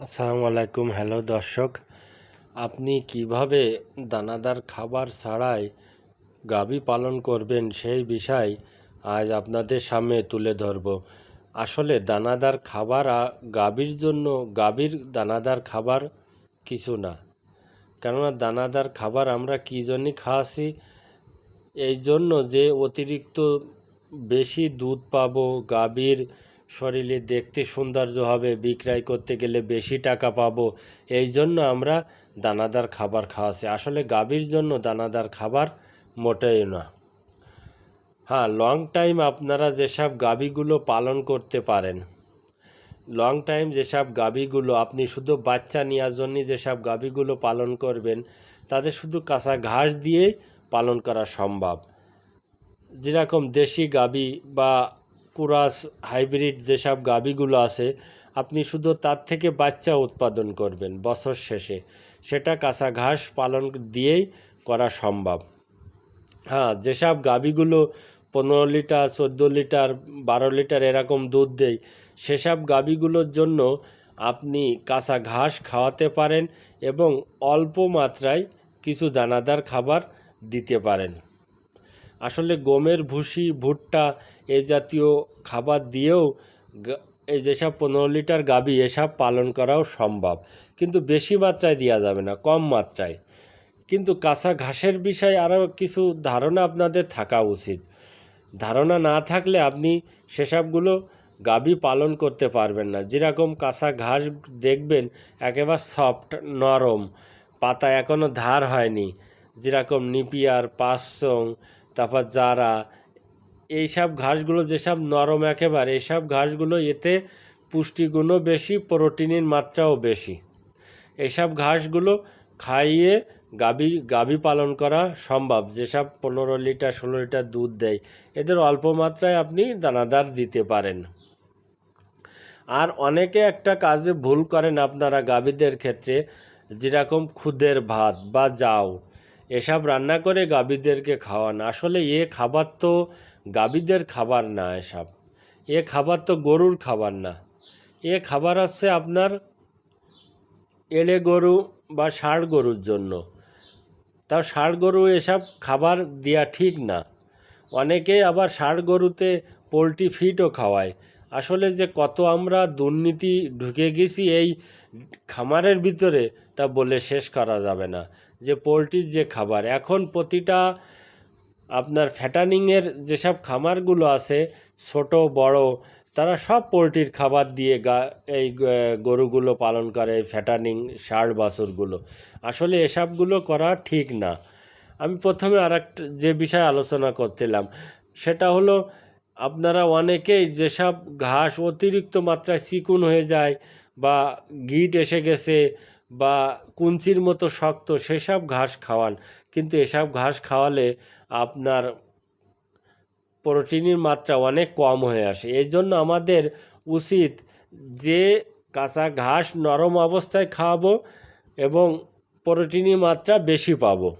আসসালামু আলাইকুম। হ্যালো দর্শক, আপনি কীভাবে দানাদার খাবার ছাড়াই গাভী পালন করবেন সেই বিষয় আজ আপনাদের সামনে তুলে ধরব। আসলে দানাদার খাবার গাভীর জন্য গাভীর দানাদার খাবার কিছু না। কেননা দানাদার খাবার আমরা কী জন্যই খাওয়াছি? এই জন্য যে অতিরিক্ত বেশি দুধ পাবো গাভীর শরীরে দেখতে সৌন্দর্য হবে, বিক্রয় করতে গেলে বেশি টাকা পাবো। এই জন্য আমরা দানাদার খাবার খাওয়াছি আসলে গাভীর জন্য দানাদার খাবার মোটেই না। হ্যাঁ লং টাইম আপনারা যেসব গাভীগুলো পালন করতে পারেন লং টাইম যেসব গাভীগুলো, আপনি শুধু বাচ্চা নেওয়ার জন্য যেসব গাভীগুলো পালন করবেন, তাদের শুধু কাঁচা ঘাস দিয়েই পালন করা সম্ভব। যেরকম দেশি গাভী বা কুরাস, হাইব্রিড যেসব গাভীগুলো আছে, আপনি শুধু তার থেকে বাচ্চা উৎপাদন করবেন বছর শেষে। সেটা কাঁচা ঘাস পালন দিয়েই করা সম্ভব। হ্যাঁ যেসব গাভীগুলো পনেরো লিটার, চোদ্দ লিটার, বারো লিটার এরকম দুধ দেয়, সেসব গাভীগুলোর জন্য আপনি কাঁচা ঘাস খাওয়াতে পারেন এবং অল্প মাত্রায় কিছু দানাদার খাবার দিতে পারেন। আসলে গমের ভুসি, ভুট্টা এ জাতীয় খাবার দিয়েও এই যেসব পনেরো লিটার গাবি, এসব পালন করাও সম্ভব। কিন্তু বেশি মাত্রায় দেওয়া যাবে না, কম মাত্রায়। কিন্তু কাঁচা ঘাসের বিষয়ে আরও কিছু ধারণা আপনাদের থাকা উচিত। ধারণা না থাকলে আপনি সেসবগুলো গাবি পালন করতে পারবেন না। যেরকম কাঁচা ঘাস দেখবেন একেবারে সফট, নরম, পাতা এখনও ধার হয়নি। যেরকম নিপিয়ার পাঁচসং তারপর জারা এইসব ঘাসগুলো যেসব নরম একেবারে, এইসব ঘাসগুলো এতে পুষ্টিগুণও বেশি, প্রোটিনের মাত্রাও বেশি। এইসব ঘাসগুলো খাইয়ে গাভী গাভী পালন করা সম্ভব। যেসব পনেরো লিটার, ষোলো লিটার দুধ দেয়, এদের অল্প মাত্রায় আপনি দানাদার দিতে পারেন। আর অনেকে একটা কাজে ভুল করেন আপনারা গাভীদের ক্ষেত্রে, যেরকম খুদের ভাত বা যাও। এসব রান্না করে গাভীদেরকে খাওয়ান। আসলে এ খাবার তো গাভীদের খাবার না এসব। এ খাবার তো গরুর খাবার না। এ খাবার হচ্ছে আপনার এড়ে গরু বা ষাঁড় গরুর জন্য। তাও ষাঁড় গরু এসব খাবার দেওয়া ঠিক না। অনেকে আবার ষাঁড় গরুতে পোলট্রি ফিডও খাওয়ায়। আসলে যে কত আমরা দুর্নীতি ঢুকে গেছি এই খামারের ভিতরে তা বলে শেষ করা যাবে না। যে পোলট্রির যে খাবার, এখন প্রতিটা আপনার ফ্যাটানিংয়ের যেসব খামারগুলো আছে, ছোট, বড়, তারা সব পোলট্রির খাবার দিয়ে গা, এই গরুগুলো পালন করে ফ্যাটানিং ষাঁড় বাছুরগুলো। আসলে এসবগুলো করা ঠিক না। আমি প্রথমে আর যে বিষয়ে আলোচনা করছিলাম, সেটা হলো আপনারা অনেকেই যেসব ঘাস অতিরিক্ত মাত্রায় চিকুন হয়ে যায় বা গিট এসে গেছে বা কুঞ্চির মতো শক্ত সেসব ঘাস খাওয়ান। কিন্তু এসব ঘাস খাওয়ালে আপনার প্রোটিনের মাত্রা অনেক কম হয়ে আসে। এই জন্য আমাদের উচিত যে কাঁচা ঘাস নরম অবস্থায় খাওয়াবো এবং প্রোটিনের মাত্রা বেশি পাবো।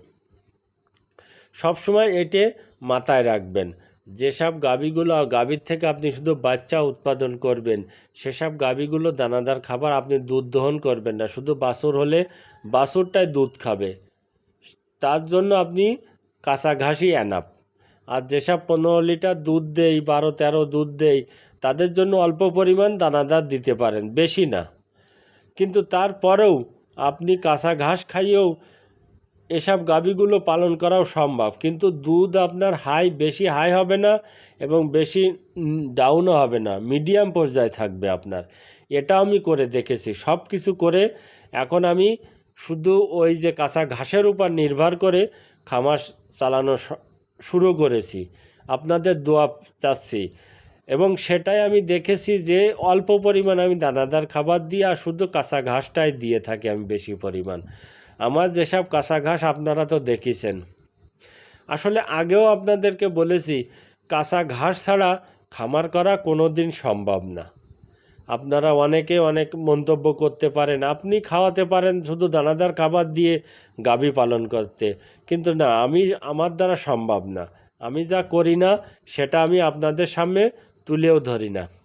সবসময় এটে মাথায় রাখবেন। যেসব গাভীগুলো, গাভীর থেকে আপনি শুধু বাচ্চা উৎপাদন করবেন, সেসব গাভীগুলো দানাদার খাবার আপনি দুধ দহন করবেন না, শুধু বাছুর হলে বাছুরটাই দুধ খাবে। তার জন্য আপনি কাঁচা ঘাসই অ্যানাপ আর যেসব পনেরো লিটার দুধ দেই, বারো, তেরো দুধ দেই, তাদের জন্য অল্প পরিমাণ দানাদার দিতে পারেন, বেশি না। কিন্তু তারপরেও আপনি কাঁচা ঘাস খাইয়েও এসব গাভীগুলো পালন করাও সম্ভব। কিন্তু দুধ আপনার হাই, বেশি হাই হবে না এবং বেশি ডাউনও হবে না। মিডিয়াম পর্যায়ে থাকবে আপনার। এটা আমি করে দেখেছি। সব কিছু করে এখন আমি শুধু ওই যে কাঁচা ঘাসের উপর নির্ভর করে খামার চালানো শুরু করেছি। আপনাদের দোয়া চাচ্ছি। এবং সেটাই আমি দেখেছি যে অল্প পরিমাণ আমি দানাদার খাবার দিয়ে আর শুধু কাঁচা ঘাসটাই দিয়ে থাকি আমি বেশি পরিমাণ। আমার যেসব কাঁচা ঘাস আপনারা তো দেখেছেন। আসলে আগেও আপনাদেরকে বলেছি কাঁচা ঘাস ছাড়া খামার করা কোনো দিন সম্ভব না। আপনারা অনেকে অনেক মন্তব্য করতে পারেন, আপনি খাওয়াতে পারেন শুধু দানাদার খাবার দিয়ে গাভী পালন করতে। কিন্তু না, আমি, আমার দ্বারা সম্ভব না। আমি যা করি না, সেটা আমি আপনাদের সামনে তুলেও ধরি না।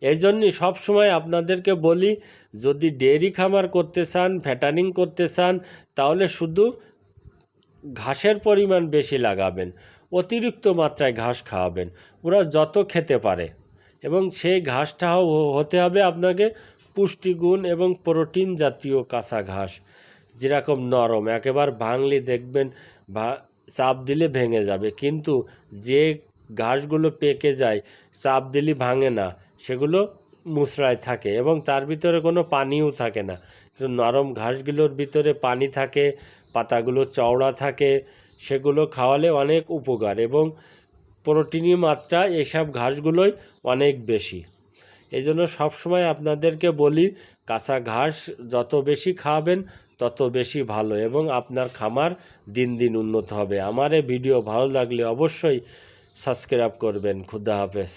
এই জন্যই সবসময় আপনাদেরকে বলি, যদি ডেয়ারি খামার করতে চান, ফ্যাটানিং করতে চান, তাহলে শুধু ঘাসের পরিমাণ বেশি লাগাবেন, অতিরিক্ত মাত্রায় ঘাস খাওয়াবেন। ওরা যত খেতে পারে। এবং সেই ঘাসটা হ- হতে হবে আপনাকে পুষ্টিগুণ এবং প্রোটিন জাতীয় কাঁচা ঘাস। যেরকম নরম, একেবারে ভাঙলে দেখবেন ভা, চাপ দিলে ভেঙে যাবে। কিন্তু যে ঘাসগুলো পেকে যায়, চাপ দিলে ভাঙে না, সেগুলো মুচড়ায় থাকে এবং তার ভিতরে কোনো পানিও থাকে না। নরম ঘাসগুলোর ভিতরে পানি থাকে, পাতাগুলো চওড়া থাকে, সেগুলো খাওয়ালে অনেক উপকার এবং প্রোটিনের মাত্রা এসব ঘাসগুলোই অনেক বেশি। এই জন্য সবসময় আপনাদেরকে বলি, কাঁচা ঘাস যত বেশি খাওয়াবেন তত বেশি ভালো এবং আপনার খামার দিন দিন উন্নত হবে। আমার এই ভিডিও ভালো লাগলে অবশ্যই সাবস্ক্রাইব করবেন খুদা হাফেজ।